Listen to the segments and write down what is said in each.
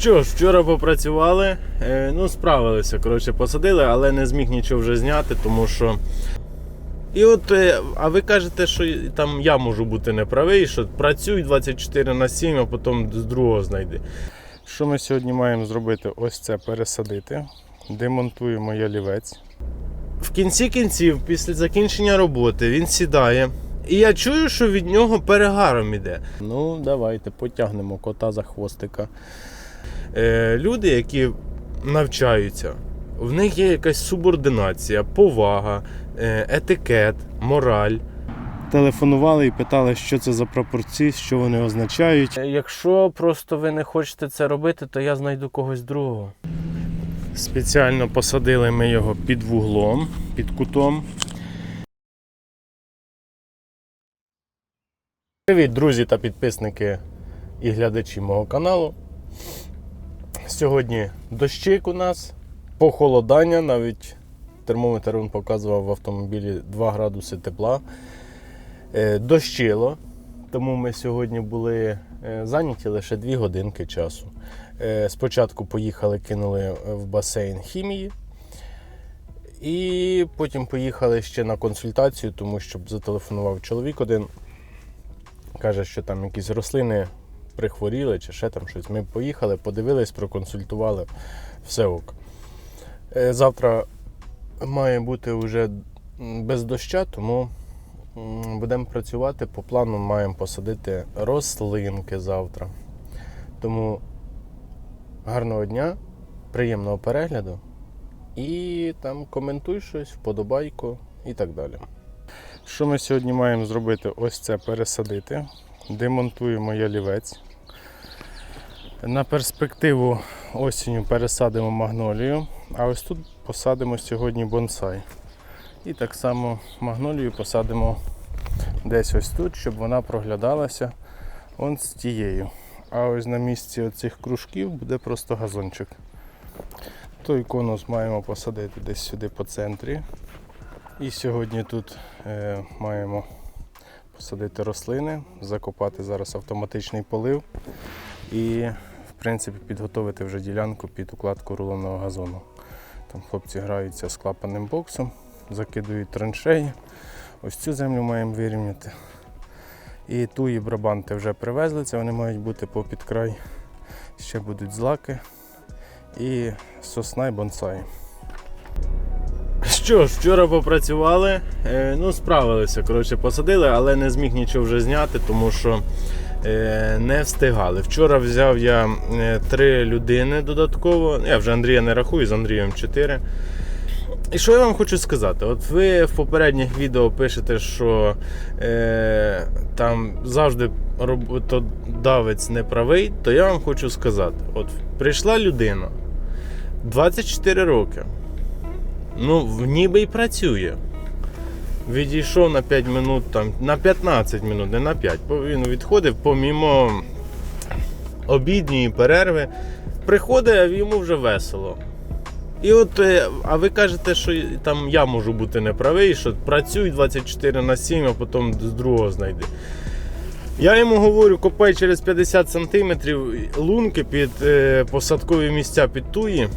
Що вчора попрацювали, е, ну справилися. Коротше, посадили, але не зміг нічого вже зняти, тому що. І от, е, а ви кажете, що там я можу бути неправий, що працюй 24 на 7, а потім з другого знайди. Що ми сьогодні маємо зробити? Ось це пересадити. Демонтуємо ялівець. В кінці кінців, після закінчення роботи, він сідає. І я чую, що від нього перегаром іде. Ну, давайте потягнемо кота за хвостика. Е, люди, які навчаються, в них є якась субординація, повага, е, етикет, мораль. Телефонували і питали, що це за пропорції, що вони означають. Е, Якщо просто ви не хочете це робити, то я знайду когось другого. Спеціально посадили ми його під вуглом, під кутом. Привіт, друзі та підписники і глядачі мого каналу. Сьогодні дощик у нас, похолодання, навіть термометр він показував в автомобілі 2 градуси тепла. Е, Дощило, тому ми сьогодні були е, зайняті лише 2 годинки часу. Е, Спочатку поїхали, кинули в басейн хімії. І потім поїхали ще на консультацію, тому що зателефонував чоловік один. Каже, що там якісь рослини прихворіли чи ще там щось. Ми поїхали, подивились, проконсультували, все ок. Е, Завтра має бути вже без доща, тому будемо працювати. По плану маємо посадити рослинки завтра. Тому гарного дня, приємного перегляду і там коментуй щось, вподобайку і так далі. Що ми сьогодні маємо зробити? Ось це пересадити. Демонтуємо ялівець. На перспективу осінню пересадимо магнолію, а ось тут посадимо сьогодні бонсай. І так само магнолію посадимо десь ось тут, щоб вона проглядалася он з тією. А ось на місці оцих кружків буде просто газончик. Той конус маємо посадити десь сюди по центрі. І сьогодні тут е, маємо посадити рослини, закопати зараз автоматичний полив і, принципі, підготовити вже ділянку під укладку рулонного газону. Там хлопці граються з клапанним боксом, закидують траншеї. Ось цю землю маємо вирівняти. І туї брабанти вже привезли, це вони мають бути попід край. Ще будуть злаки і сосна і бонсай. Що ж, вчора попрацювали, е, ну справилися. Коротше, посадили, але не зміг нічого вже зняти, тому що не встигали. Вчора взяв я е, три людини додатково. Я вже Андрія не рахую, з Андрієм чотири. І що я вам хочу сказати? От ви в попередніх відео пишете, що е, там завжди роботодавець не правий, то я вам хочу сказати: от прийшла людина 24 роки. Ну, ніби й працює. Відійшов на 5 минут, там, на 15 минут, не на 5. бо Він відходив помімо обідньої перерви. Приходить, а йому вже весело. І от, е, а ви кажете, що там я можу бути неправий, що працюй 24 на 7, а потім з другого знайди. Я йому говорю, копай через 50 см лунки під е, посадкові місця під туї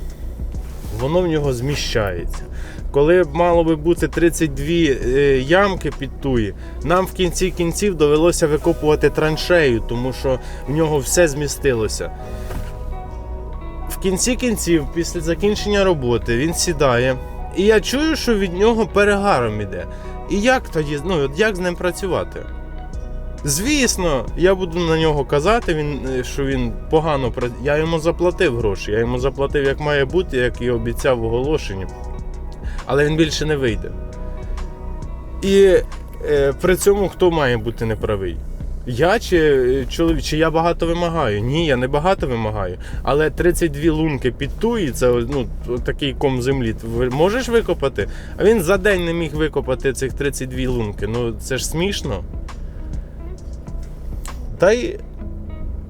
воно в нього зміщається. Коли б мало би бути 32 е, ямки під туї, нам в кінці кінців довелося викопувати траншею, тому що в нього все змістилося. В кінці кінців, після закінчення роботи, він сідає. І я чую, що від нього перегаром іде. І як тоді, ну як з ним працювати? Звісно, я буду на нього казати, він, е, що він погано працює. Я йому заплатив гроші, я йому заплатив, як має бути, як і обіцяв в оголошенні. Але він більше не вийде. І е, при цьому хто має бути неправий? Я чи е, чоловік, чи я багато вимагаю? Ні, я не багато вимагаю. Але 32 лунки під туї, це ну, такий ком землі. Можеш викопати? А він за день не міг викопати цих 32 лунки. Ну це ж смішно. Та й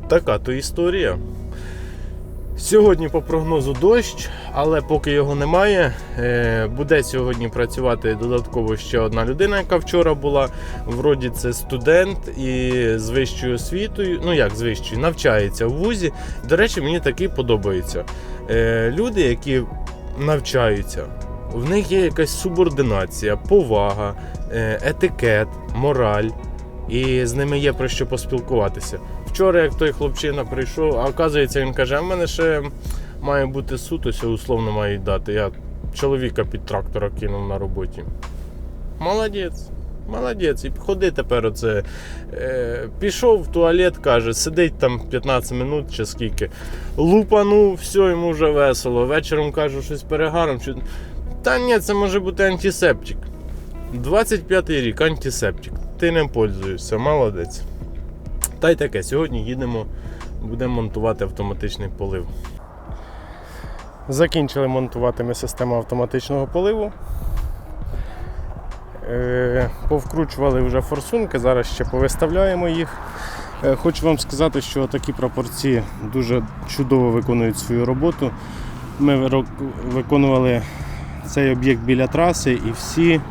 така то історія. Сьогодні по прогнозу дощ, але поки його немає, е, буде сьогодні працювати додатково ще одна людина, яка вчора була. Вроді це студент і з вищою освітою. Ну як з вищою, навчається в вузі. До речі, мені такий подобається. Е, Люди, які навчаються, в них є якась субординація, повага, е, етикет, мораль. І з ними є про що поспілкуватися. Вчора, як той хлопчина прийшов, а оказується, він каже: а в мене ще має бути суд, ось условно мають дати. Я чоловіка під трактора кинув на роботі. Молодець. Молодець. І ходи тепер оце. Е, пішов в туалет, каже, сидить там 15 минут чи скільки. Лупанув, все, йому вже весело. Вечором кажу, щось перегаром. Чи... Та ні, це може бути антисептик. 25-й рік, антисептик. Ти ним пользуєшся, молодець. Та й таке, сьогодні їдемо, будемо монтувати автоматичний полив. Закінчили монтувати ми систему автоматичного поливу. Е, Повкручували вже форсунки, зараз ще повиставляємо їх. Е, Хочу вам сказати, що такі пропорції дуже чудово виконують свою роботу. Ми виконували цей об'єкт біля траси і всі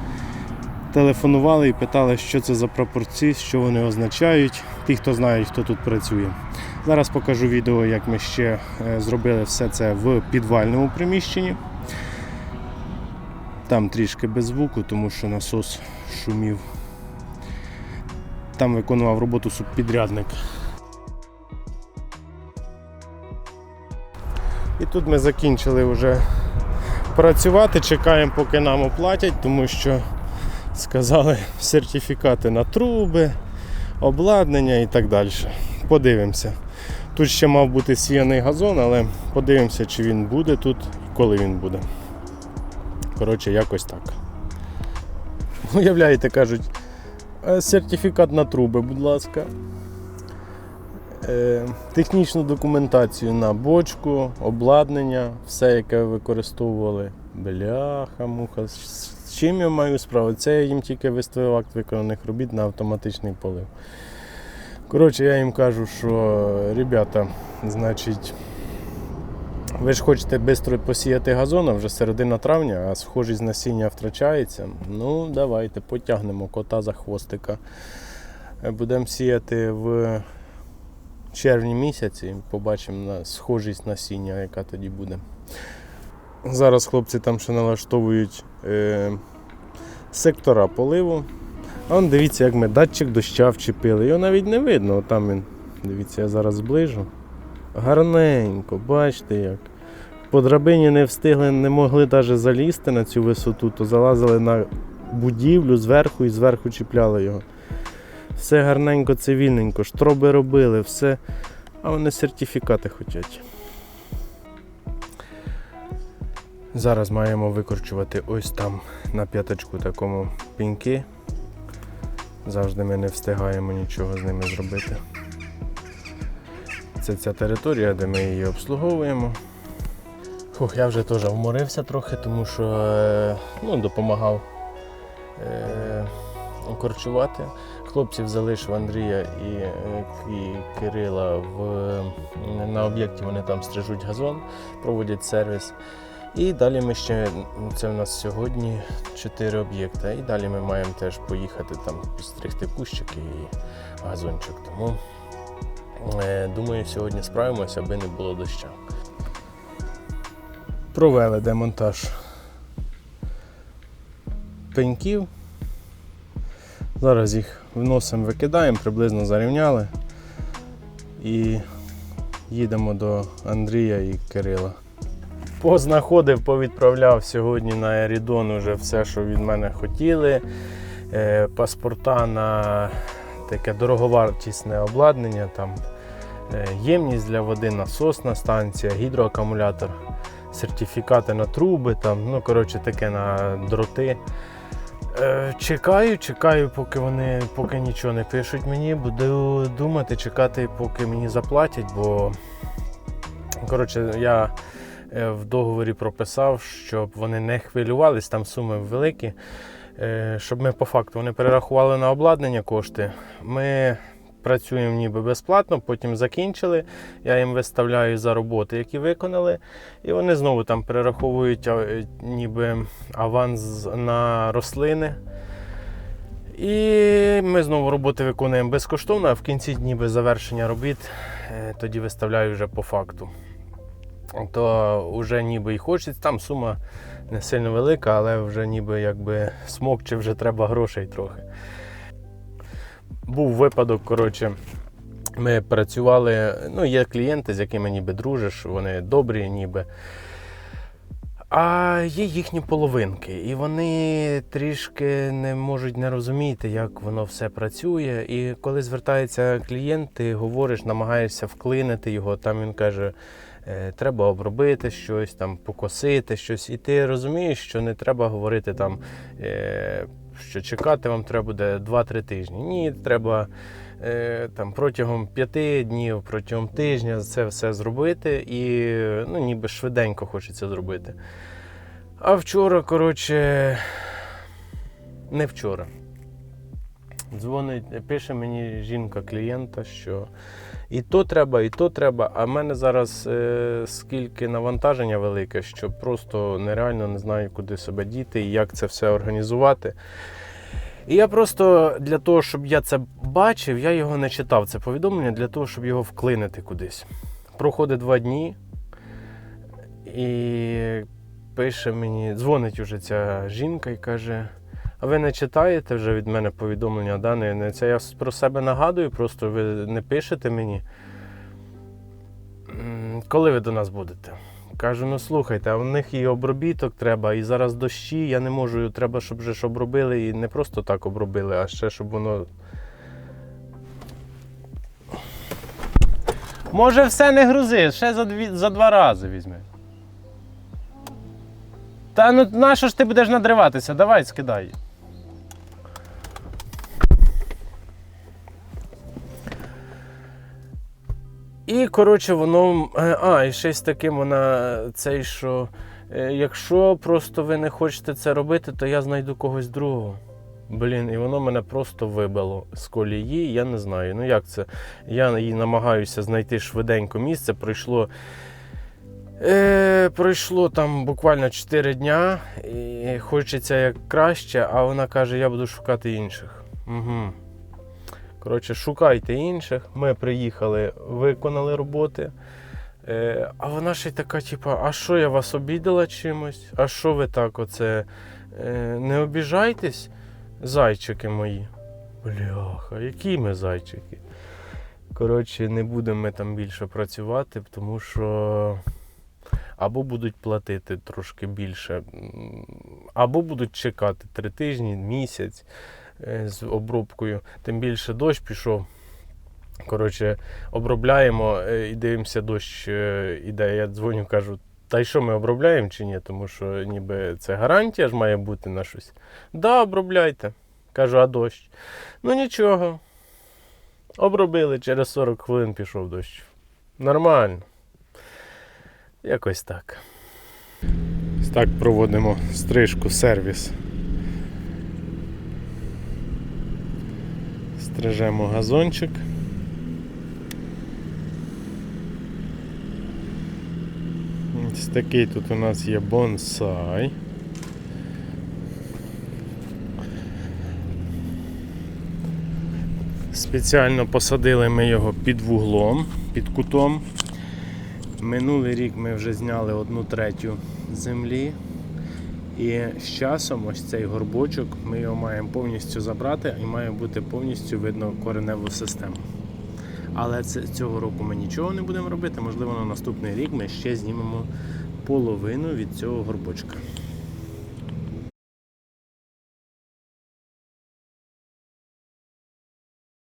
телефонували і питали, що це за пропорції, що вони означають. Ті, хто знають, хто тут працює. Зараз покажу відео, як ми ще е, зробили все це в підвальному приміщенні. Там трішки без звуку, тому що насос шумів. Там виконував роботу субпідрядник. І тут ми закінчили вже працювати, чекаємо, поки нам оплатять, тому що сказали сертифікати на труби, обладнання і так далі. Подивимося. Тут ще мав бути сіяний газон, але подивимося, чи він буде тут і коли він буде. Коротше, якось так. Уявляєте, кажуть, «Е, сертифікат на труби, будь ласка. Е, технічну документацію на бочку, обладнання, все, яке ви використовували. Бляха, муха. З чим я маю справу? Це я їм тільки виставив акт виконаних робіт на автоматичний полив. Коротше, я їм кажу, що ребята, значить, ви ж хочете швидко посіяти газон, а вже середина травня, а схожість насіння втрачається. Ну, давайте потягнемо кота за хвостика. Будемо сіяти в червні місяці, побачимо схожість насіння, яка тоді буде. Зараз хлопці там ще налаштовують е, сектора поливу. А он дивіться, як ми датчик доща вчепили. Його навіть не видно. Там він. Дивіться, я зараз зближу. Гарненько, бачите як. По драбині не встигли, не могли навіть залізти на цю висоту, то залазили на будівлю зверху і зверху чіпляли його. Все гарненько, цивільненько, штроби робили, все. А вони сертифікати хочуть. Зараз маємо викорчувати ось там на п'яточку такому піньки. Завжди ми не встигаємо нічого з ними зробити. Це ця територія, де ми її обслуговуємо. Фух, я вже теж вморився трохи, тому що е, ну, допомагав е, корчувати. Хлопців залишив Андрія і, е, і Кирила в, на об'єкті. Вони там стрижуть газон, проводять сервіс. І далі ми ще, це в нас сьогодні 4 об'єкти. І далі ми маємо теж поїхати там підстригти кущики і газончик. Тому е, думаю, сьогодні справимося, аби не було дощу. Провели демонтаж пеньків. Зараз їх вносимо, викидаємо, приблизно зарівняли. І їдемо до Андрія і Кирила. Познаходив, повідправляв сьогодні на Ерідон уже все, що від мене хотіли. Е, паспорта на таке дороговартісне обладнання, там е, ємність для води, насосна станція, гідроакумулятор, сертифікати на труби, там, ну, коротше, таке на дроти. Е, Чекаю, чекаю, поки вони поки нічого не пишуть мені. Буду думати, чекати, поки мені заплатять, бо коротше, я в договорі прописав, щоб вони не хвилювались, там суми великі. е, Щоб ми по факту вони перерахували на обладнання кошти. Ми працюємо ніби безплатно, потім закінчили. Я їм виставляю за роботи, які виконали. І вони знову там перераховують е, ніби аванс на рослини. І ми знову роботи виконуємо безкоштовно, а в кінці ніби завершення робіт е, тоді виставляю вже по факту. То вже ніби і хочеться, там сума не сильно велика, але вже ніби якби смокче вже треба грошей трохи. Був випадок, коротше, ми працювали, ну, є клієнти, з якими ніби дружиш, вони добрі, ніби. А є їхні половинки, і вони трішки не можуть не розуміти, як воно все працює. І коли звертається клієнт, ти говориш, намагаєшся вклинити його, там він каже, «Е, треба обробити щось, там, покосити щось. І ти розумієш, що не треба говорити там, е, що чекати вам треба буде 2-3 тижні. Ні, треба е, там, протягом 5 днів, протягом тижня це все зробити, і ну, ніби швиденько хочеться зробити. А вчора, коротше, не вчора. Дзвонить, пише мені жінка клієнта, що і то треба, і то треба. А в мене зараз е, скільки навантаження велике, що просто нереально не знаю, куди себе діти і як це все організувати. І я просто для того, щоб я це бачив, я його не читав, це повідомлення, для того, щоб його вклинити кудись. Проходить два дні, і пише мені, дзвонить уже ця жінка і каже: ви не читаєте вже від мене повідомлення? Не це я про себе нагадую, просто ви не пишете мені. Коли ви до нас будете? Кажу, ну слухайте, а в них і обробіток треба, і зараз дощі, я не можу, треба, щоб вже ж обробили, і не просто так обробили, а ще щоб воно. Може, все не грузи, ще за, дві, за два рази візьми. Та ну нащо ж ти будеш надриватися? Давай скидай. І, коротше, воно. е, А, і з таким вона цей, що е, якщо просто ви не хочете це робити, то я знайду когось другого. Блін, і воно мене просто вибило з колії, я не знаю. Ну як це? Я їй намагаюся знайти швиденько місце. Пройшло. Е, пройшло там буквально 4 дня, і хочеться як краще, а вона каже, я буду шукати інших. Угу. Коротше, шукайте інших. Ми приїхали, виконали роботи. Е, а вона ще й така, типу, а що я вас обідала чимось? А що ви так оце? Е, не обіжайтесь, зайчики мої. Бляха, які ми зайчики? Коротше, не будемо ми там більше працювати, тому що або будуть платити трошки більше, або будуть чекати три тижні, місяць з обробкою. Тим більше дощ пішов. Коротше, обробляємо е, і дивимося, дощ е, іде. Я дзвоню, кажу, та й що ми обробляємо чи ні? Тому що ніби це гарантія ж має бути на щось. Да, обробляйте. Кажу, а дощ? Ну нічого. Обробили, через 40 хвилин пішов дощ. Нормально. Якось так. Так проводимо стрижку, сервіс. Стрижемо газончик. Ось такий тут у нас є бонсай. Спеціально посадили ми його під вуглом, під кутом. Минулий рік ми вже зняли одну третю землі. І з часом ось цей горбочок ми його маємо повністю забрати і має бути повністю видно кореневу систему. Але це, цього року ми нічого не будемо робити. Можливо, на наступний рік ми ще знімемо половину від цього горбочка.